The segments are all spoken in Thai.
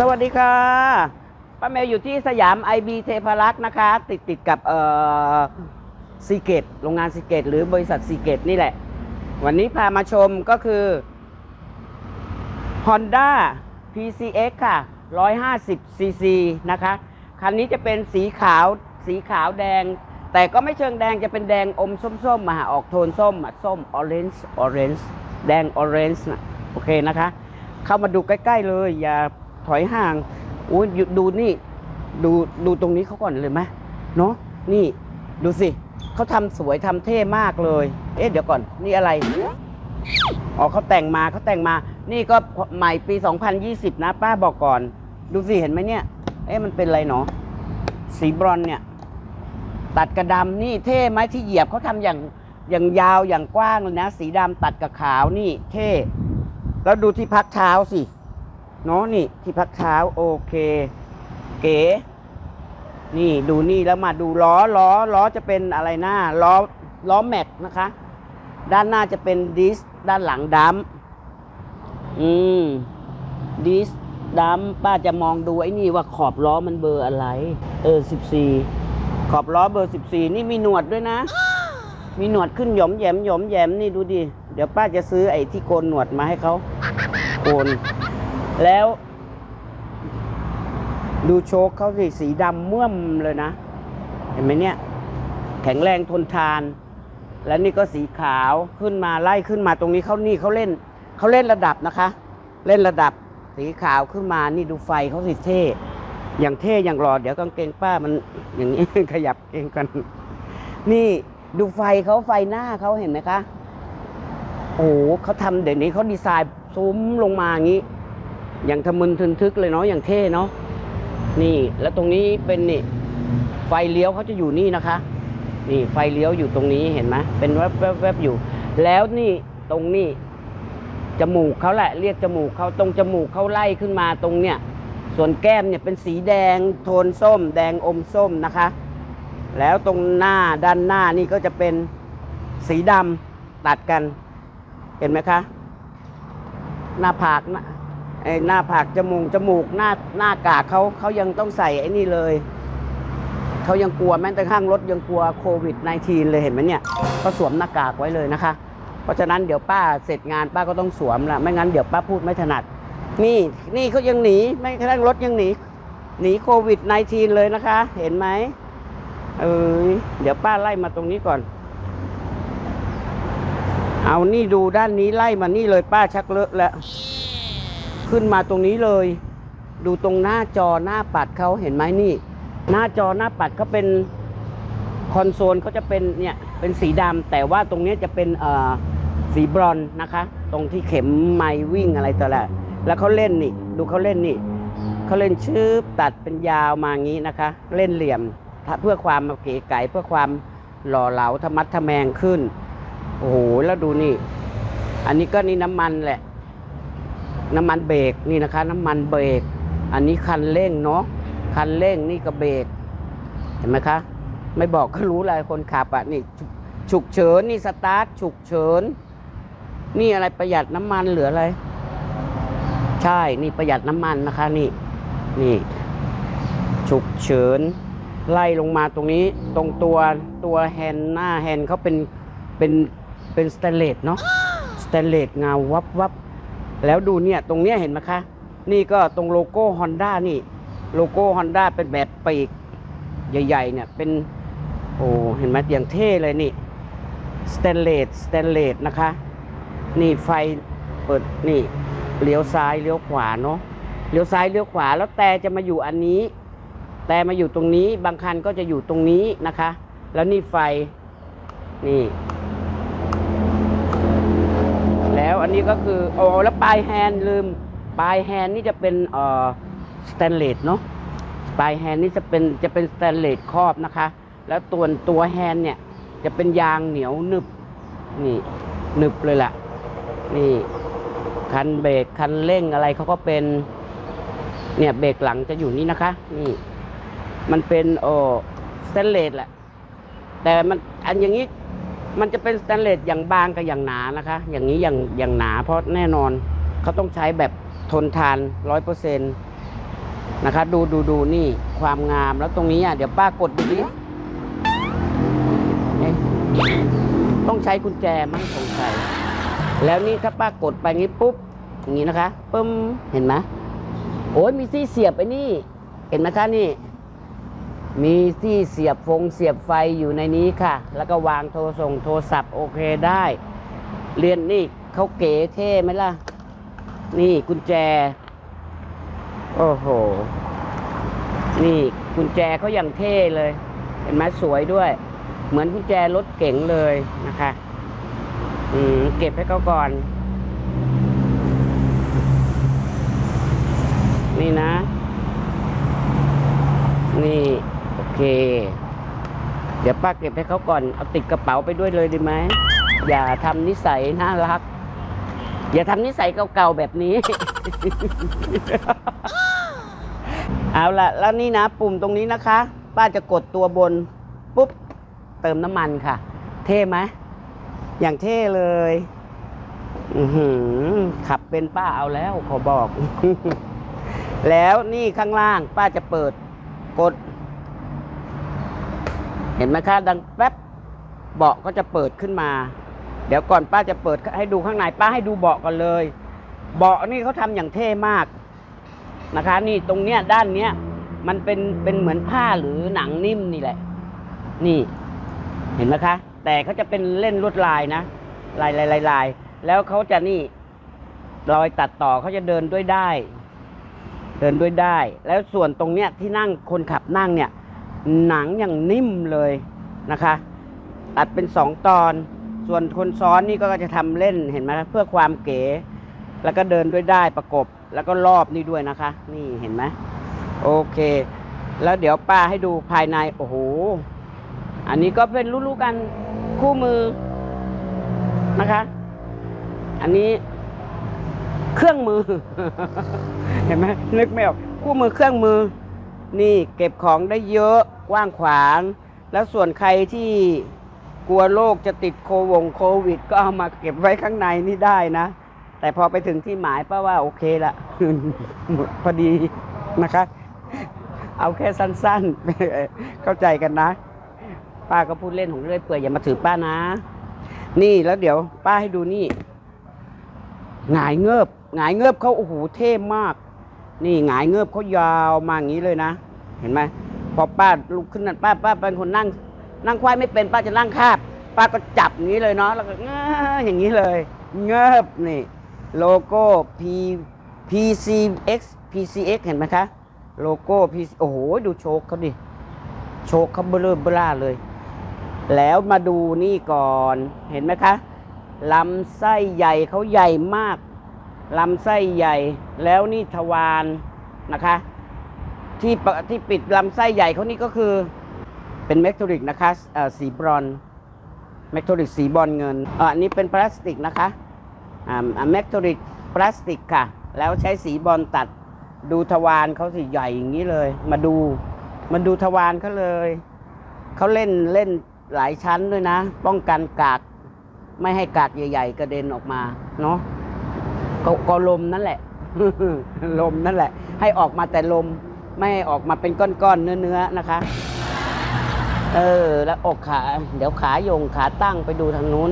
สวัสดีค่ะ ป้าเมย์อยู่ที่สยามไอบีเทพารักษ์นะคะ ติดติดกับเอ่อซีเกตโรงงานซีเกตหรือบริษัทซีเกตนี่แหละ วันนี้พามาชมก็คือ Honda PCX ค่ะ 150 cc นะคะ คันนี้จะเป็นสีขาวสีขาวแดง แต่ก็ไม่เชิงแดงจะเป็นแดงอมส้มๆมาหาออกโทนส้มส้ม orange orange แดง orange นะโอเคนะคะ เข้ามาดูใกล้ ๆ เลย อย่าถอยห่างอุ้ยหยุดดูนี่ ดูดูตรงนี้เขาก่อนเลยไหมเนาะนี่ดูสิเขาทำสวยทำเท่มากเลย เอ๊ะเดี๋ยวก่อนนี่อะไรอ๋อเขาแต่งมาเขาแต่งมา นี่ก็ใหม่ปี 2020 นะ ป้าบอกก่อน ดูสิเห็นไหมเนี่ย เอ๊ะมันเป็นอะไรเนาะสีบรอนเนี่ย ตัดกระดำนี่เท่ไหมที่เหยียบเขาทำอย่างอย่างยาวอย่างกว้างเลยนะ สีดำตัดกับขาวนี่เท่แล้วดูที่พักเท้าสิเนาะนี่ที่พักเท้าโอเค เก๋นี่ดูนี่แล้วมาดูล้อล้อล้อจะเป็นอะไรหน้าล้อล้อแม็กนะคะ ด้านหน้าจะเป็นดิสด้านหลังดัมอืมดิสดัมป้าจะมองดูไอ้นี่ว่าขอบล้อมันเบอร์อะไร เออสิบสี่ ขอบล้อเบอร์สิบสี่นี่มีหนวดด้วยนะ มีหนวดขึ้นหยอมแยมหยอมแยมนี่ดูดิ เดี๋ยวป้าจะซื้อไอ้ที่โกนหนวดมาให้เขาโกน แล้ว ดูโชคเขาสิสีดำม่วมเลยนะ เห็นไหมเนี่ย แข็งแรงทนทาน และนี่ก็สีขาวขึ้นมาไล่ขึ้นมาตรงนี้เขานี่เขาเล่นเขาเล่นระดับนะคะ เล่นระดับสีขาวขึ้นมานี่ดูไฟเขาสิเท่ อย่างเท่อย่างหล่อเดี๋ยวกางเกงป้ามันอย่างนี้ ขยับเองกัน นี่ดูไฟเขาไฟหน้าเขาเห็นไหมคะโอ้โหเขาทำเดี๋ยวนี้เขาดีไซน์ซุ้มลงมาอย่างนี้ อย่างทะมึนทึนทึกเลยเนาะอย่างเท่เนาะนี่ แล้วตรงนี้เป็นนี่ ไฟเลี้ยวเขาจะอยู่นี่นะคะ นี่ไฟเลี้ยวอยู่ตรงนี้เห็นไหมเป็นแวบแวบแวบอยู่ แล้วนี่ตรงนี้จมูกเขาแหละ เรียกจมูกเขาตรงจมูกเขาไล่ขึ้นมาตรงเนี้ย ส่วนแก้มเนี่ยเป็นสีแดงโทนส้ม แดงอมส้มนะคะ แล้วตรงหน้าด้านหน้านี่ก็จะเป็นสีดำตัดกัน เห็นไหมคะ หน้าผากหน้าไอ้หน้าผากจมูกจมูกหน้าหน้ากากเขาเขายังต้องใส่ไอ้นี่เลยเขายังกลัวแม้แต่ข้างรถยังกลัวโควิด -19 เลยเห็นไหมเนี่ยเขาสวมหน้ากากไว้เลยนะคะ เพราะฉะนั้นเดี๋ยวป้าเสร็จงานป้าก็ต้องสวมละไม่งั้นเดี๋ยวป้าพูดไม่ถนัด นี่นี่เขายังหนีไม่กระทั่งรถยังหนี หนีโควิด -19 เลยนะคะ เห็นไหมเออเดี๋ยวป้าไล่มาตรงนี้ก่อน เอานี่ดูด้านนี้ไล่มานี่เลยป้าชักเลอะแล้ว ขึ้นมาตรงนี้เลย ดูตรงหน้าจอหน้าปัดเขาเห็นไหมนี่ หน้าจอหน้าปัดเขาเป็นคอนโซลเขาจะเป็นเนี่ยเป็นสีดำแต่ว่าตรงนี้จะเป็นเอ่อสีบรอนนะคะ ตรงที่เข็มไม้วิ่งอะไรต่อแหละ แล้วเขาเล่นนี่ ดูเขาเล่นนี่เขาเล่นชืบตัดเป็นยาวมาอย่างนี้นะคะ เล่นเหลี่ยมเพื่อความเก๋ไก๋เพื่อความหล่อเหลาธรรมัดทะแมงขึ้น โอ้โหแล้วดูนี่ อันนี้ก็นี่น้ำมันแหละ น้ำมันเบรกนี่นะคะ น้ำมันเบรกอันนี้คันเร่งเนาะคันเร่งนี่ก็เบรกเห็นไหมคะ ไม่บอกก็รู้เลยคนขับอะนี่ฉุกฉุกเฉินนี่สตาร์ทฉุกเฉินนี่อะไรประหยัดน้ำมันเหลืออะไร ใช่ นี่ประหยัดน้ำมันนะคะ นี่ นี่ ฉุกเฉิน ไล่ลงมาตรงนี้ ตรงตัว ตัวแฮนด์หน้าแฮนด์เขาเป็น เป็น เป็นสแตนเลสเนาะสแตนเลสเงาวับวับ แล้วดูเนี่ย ตรงเนี้ยเห็นไหมคะ นี่ก็ตรงโลโก้ฮอนด้านี่ โลโก้ฮอนด้าเป็นแบบปีก ใหญ่ๆ เนี่ย เป็น โอ้ เห็นไหมอย่างเท่เลยนี่สแตนเลสสแตนเลสนะคะ นี่ไฟเปิด นี่ เลี้ยวซ้ายเลี้ยวขวาเนาะเลี้ยวซ้ายเลี้ยวขวาแล้วแต่จะมาอยู่อันนี้ แต่มาอยู่ตรงนี้บางคันก็จะอยู่ตรงนี้นะคะ แล้วนี่ไฟนี่ แล้วอันนี้ก็คือโอ้แล้วปลายแฮนด์ลืมปลายแฮนด์นี่จะเป็นเอ่อสแตนเลสเนาะปลายแฮนด์นี่จะเป็นจะเป็นสแตนเลสครอบนะคะ แล้วตัวตัวแฮนด์เนี่ยจะเป็นยางเหนียวหนึบนี่หนึบเลยล่ะนี่ คันเบรกคันเร่งอะไรเขาก็เป็น เนี่ยเบรกหลังจะอยู่นี่นะคะ นี่มันเป็นโอ้สแตนเลสแหละ แต่มันอันอย่างนี้มันจะเป็นสแตนเลสอย่างบางกับอย่างหนานะคะ อย่างนี้อย่างอย่างหนา เพราะแน่นอนเขาต้องใช้แบบทนทานร้อยเปอร์เซ็นต์นะคะ ดูดูดูนี่ความงามแล้วตรงนี้อะเดี๋ยวป้ากดดูดิต้องใช้กุญแจมั้งสงสัย แล้วนี่ถ้าป้ากดไปงี้ปุ๊บอย่างนี้นะคะปึ้มเห็นไหมโอ้ยมีที่เสียบไอ้นี่ เห็นไหมคะนี่ มีที่เสียบฟงเสียบไฟอยู่ในนี้ค่ะ แล้วก็วางโทรส่งโทรศัพท์โอเคได้ เรียนนี่เขาเก๋เท่ไหมล่ะ นี่กุญแจ โอ้โห นี่กุญแจเขาอย่างเท่เลย เห็นไหมสวยด้วย เหมือนกุญแจรถเก๋งเลยนะคะ อืม เก็บให้เขาก่อน นี่นะ นี่ โอเค เดี๋ยวป้าเก็บให้เขาก่อน เอาติดกระเป๋าไปด้วยเลยดีไหม อย่าทำนิสัยน่ารัก อย่าทำนิสัยเก่าๆแบบนี้ เอาละแล้วนี่นะ ปุ่มตรงนี้นะคะ ป้าจะกดตัวบน ปุ๊บ เติมน้ำมันค่ะ เท่ไหม อย่างเท่เลย อืขับเป็นป้าเอาแล้วขอบอก แล้วนี่ข้างล่างป้าจะเปิดกด เห็นไหมคะดังแป๊บเบาะก็จะเปิดขึ้นมา เดี๋ยวก่อนป้าจะเปิดให้ดูข้างในป้าให้ดูเบาะก่อนเลย เบาะนี่เขาทำอย่างเท่มากนะคะ นี่ตรงเนี้ยด้านเนี้ยมันเป็นเป็นเหมือนผ้าหรือหนังนิ่มนี่แหละ นี่ เห็นไหมคะ แต่เขาจะเป็นเล่นลวดลายนะลายลายลายลายแล้วเขาจะนี่รอยตัดต่อเขาจะเดินด้วยได้ เดินด้วยได้ แล้วส่วนตรงเนี้ยที่นั่งคนขับนั่งเนี่ย หนังอย่างนิ่มเลยนะคะตัดเป็นสองตอน ส่วนคนซ้อนนี่ก็จะทำเล่นเห็นไหมเพื่อความเก๋ แล้วก็เดินด้วยได้ประกบ แล้วก็รอบนี่ด้วยนะคะ นี่เห็นไหมโอเค แล้วเดี๋ยวป้าให้ดูภายในโอ้โหอันนี้ก็เป็นรู้ๆกัน คู่มือนะคะ อันนี้เครื่องมือ เห็นไหมนึกไม่ออกคู่มือเครื่องมือ นี่เก็บของได้เยอะกว้างขวาง แล้วส่วนใครที่กลัวโรคจะติดโควงโควิด ก็เอามาเก็บไว้ข้างในนี่ได้นะ แต่พอไปถึงที่หมายป้าว่าโอเคละหมดพอดีนะคะ เอาแค่สั้นๆ เข้าใจกันนะ ป้าก็พูดเล่นของเรื่อยเปื่อยอย่ามาถือป้านะ นี่แล้วเดี๋ยว ป้าให้ดูนี่หงายเงือบหงายเงือบเขาโอ้โหเท่มาก นี่หงายเงือบเขายาวมาอย่างนี้เลยนะ เห็นไหมพอป้าลุกขึ้นนั่นป้าป้าเป็นคนนั่ง นั่งควายไม่เป็นป้าจะนั่งคาบ ป้าก็จับอย่างนี้เลยเนาะแล้วก็ง้าอย่างนี้เลย เงือบนี่ โลโก้ P PCX PCX เห็นไหมคะ โลโก้ P โอ้โหดูโชคเขาดิโชคเขาเบลอเบล่าเลย แล้วมาดูนี่ก่อนเห็นไหมคะลำไส้ใหญ่เขาใหญ่มากลำไส้ใหญ่แล้วนี่ทวารนะคะ ที่ที่ปิดลำไส้ใหญ่เขานี่ก็คือเป็นเมกโทริกนะคะสีบรอนซ์เมกโทริกสีบรอนเงินอันนี้เป็นพลาสติกนะคะอ่าเมกโทริกพลาสติกค่ะ แล้วใช้สีบอลตัดดูทวารเขาสิใหญ่อย่างนี้เลย มาดูมาดูทวารเขาเลยเขาเล่นเล่น หลายชั้นด้วยนะ ป้องกันกากไม่ให้กากใหญ่ ๆ กระเด็นออกมาเนาะก็ก็ลมนั่นแหละ ลมนั่นแหละ ให้ออกมาแต่ลม ไม่ให้ออกมาเป็นก้อนๆเนื้อๆนะคะ เออ แล้วอกขา เดี๋ยวขาโยงขาตั้งไปดูทางนู้น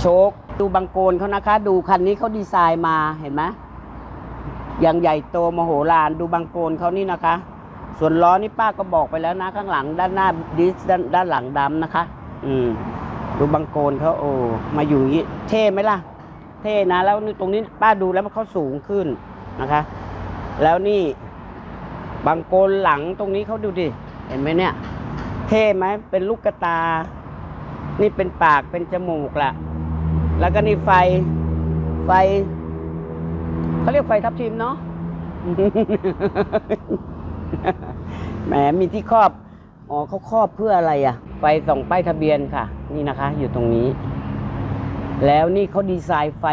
โชคดูบังโกนเขานะคะ ดูคันนี้เขาดีไซน์มาเห็นไหมอย่างใหญ่โตมโหฬารดูบังโกนเขานี่นะคะ ส่วนล้อนี่ป้าก็บอกไปแล้วนะ ข้างหลังด้านหน้าดิสด้านด้านหลังดำนะคะ อืม ดูบังโกนเขาโอ้มาอยู่อย่างนี้เท่ไหมล่ะ เท่นะ แล้วตรงนี้ป้าดูแล้วเขาสูงขึ้นนะคะ แล้วนี่บังโกนหลังตรงนี้เขาดูดิ เห็นไหมเนี่ย เท่ไหมเป็นลูกกระตา นี่เป็นปากเป็นจมูกละแล้วก็นี่ไฟไฟเขาเรียกไฟทับทิมเนาะ แหมมีที่ครอบอ๋อเขาครอบเพื่ออะไรอะ่ะไฟส่องป้ายทะเบียนค่ะ นี่นะคะ อยู่ตรงนี้ แล้วนี่เขาดีไซน์ไฟ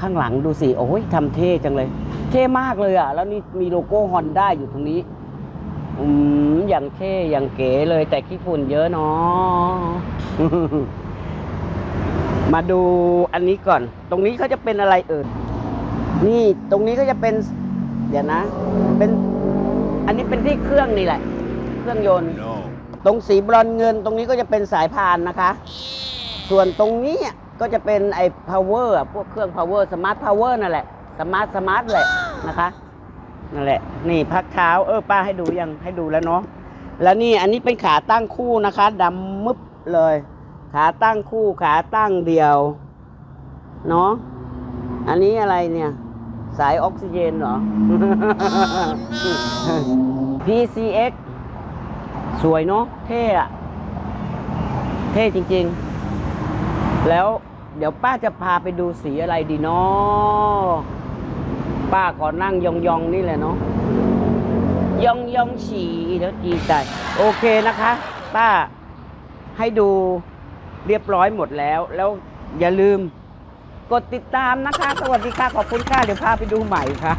ข้างหลังดูสิโอ้ยทำเท่จังเลย เท่มากเลยอะ่ะ แล้วนี่มีโลโก้ฮอนด้าอยู่ตรงนี้ อืมอย่างเท่อย่างเก๋เลย แต่ขี้ฝุ่นเยอะเนาะมาดูอันนี้ก่อน ตรงนี้เขาจะเป็นอะไรเอ่ยนี่ตรงนี้ก็จะเป็น เดี๋ยวนะ เป็น อันนี้เป็นที่เครื่องนี่แหละ เครื่องยนต์ No. ตรงสีบรอนเงินตรงนี้ก็จะเป็นสายพานนะคะ ส่วนตรงนี้ก็จะเป็นไอ้ power อะพวกเครื่อง power smart power นั่นแหละ smart smart แหละนะคะนั่นแหละ นี่พักเท้าเออป้าให้ดูยังให้ดูแล้วเนาะแล้วนี่อันนี้เป็นขาตั้งคู่นะคะดำมึบเลย ขาตั้งคู่ขาตั้งเดียวเนาะอันนี้อะไรเนี่ย สายออกซิเจนเหรอ PCX สวยเนาะเท่อะเท่จริงๆ แล้วเดี๋ยวป้าจะพาไปดูสีอะไรดีเนาะป้าขอนั่งยองๆนี่แหละเนาะยองยองฉีแล้วดีใจโอเคนะคะ ป้าให้ดูเรียบร้อยหมดแล้ว แล้วอย่าลืม กดติดตามนะคะ สวัสดีค่ะ ขอบคุณค่ะ เดี๋ยวพาไปดูใหม่ค่ะ